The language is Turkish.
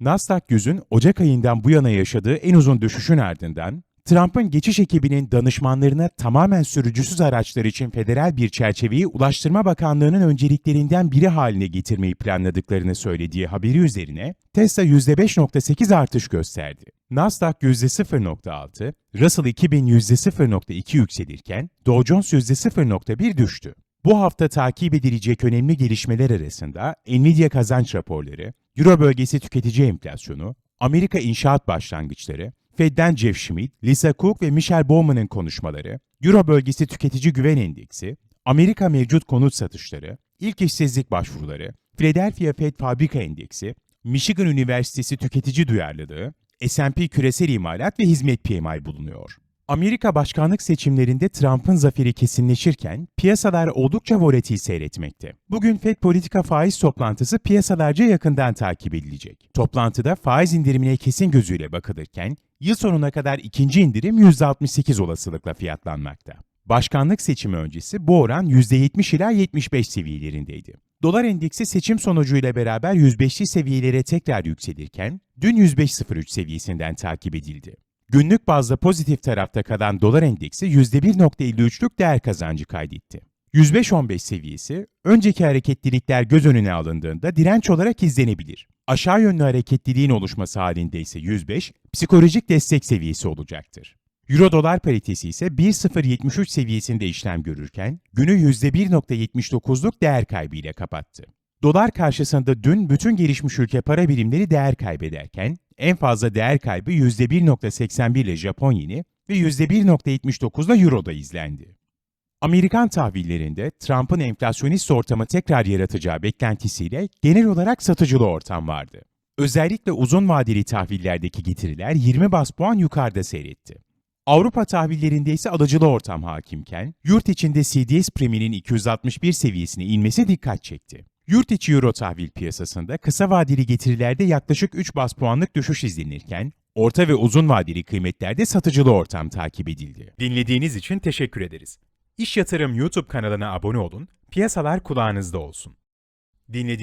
Nasdaq 100'ün Ocak ayından bu yana yaşadığı en uzun düşüşün ardından, Trump'ın geçiş ekibinin danışmanlarına tamamen sürücüsüz araçlar için federal bir çerçeveyi Ulaştırma Bakanlığı'nın önceliklerinden biri haline getirmeyi planladıklarını söylediği haberi üzerine Tesla %5.8 artış gösterdi. Nasdaq %0.6, Russell 2000 %0.2 yükselirken Dow Jones %0.1 düştü. Bu hafta takip edilecek önemli gelişmeler arasında Nvidia kazanç raporları, Euro bölgesi tüketici enflasyonu, Amerika inşaat başlangıçları, Fed'den Jeff Schmidt, Lisa Cook ve Michelle Bowman'ın konuşmaları, Euro bölgesi tüketici güven endeksi, Amerika mevcut konut satışları, ilk işsizlik başvuruları, Philadelphia Fed fabrika endeksi, Michigan Üniversitesi tüketici duyarlılığı, S&P küresel imalat ve hizmet PMI bulunuyor. Amerika başkanlık seçimlerinde Trump'ın zaferi kesinleşirken piyasalar oldukça volatil seyretmekte. Bugün FED politika faiz toplantısı piyasalarca yakından takip edilecek. Toplantıda faiz indirimine kesin gözüyle bakılırken yıl sonuna kadar ikinci indirim %68 olasılıkla fiyatlanmakta. Başkanlık seçimi öncesi bu oran %70 ila 75 seviyelerindeydi. Dolar endeksi seçim sonucuyla beraber 105'li seviyelere tekrar yükselirken dün 105.03 seviyesinden takip edildi. Günlük bazda pozitif tarafta kalan dolar endeksi %1.53'lük değer kazancı kaydetti. 105.15 seviyesi, önceki hareketlilikler göz önüne alındığında direnç olarak izlenebilir. Aşağı yönlü hareketliliğin oluşması halinde ise 105, psikolojik destek seviyesi olacaktır. Euro-dolar paritesi ise 1.073 seviyesinde işlem görürken, günü %1.79'luk değer kaybıyla kapattı. Dolar karşısında dün bütün gelişmiş ülke para birimleri değer kaybederken, en fazla değer kaybı %1.81 ile Japon yeni ve %1.79 ile Euro'da izlendi. Amerikan tahvillerinde Trump'ın enflasyonist ortamı tekrar yaratacağı beklentisiyle genel olarak satıcılı ortam vardı. Özellikle uzun vadeli tahvillerdeki getiriler 20 bas puan yukarıda seyretti. Avrupa tahvillerinde ise alıcılı ortam hakimken, yurt içinde CDS priminin 261 seviyesine inmesi dikkat çekti. Yurt içi euro tahvil piyasasında kısa vadeli getirilerde yaklaşık 3 bas puanlık düşüş izlenirken, orta ve uzun vadeli kıymetlerde satıcılı ortam takip edildi. Dinlediğiniz için teşekkür ederiz. İş Yatırım YouTube kanalına abone olun, piyasalar kulağınızda olsun. Dinlediğiniz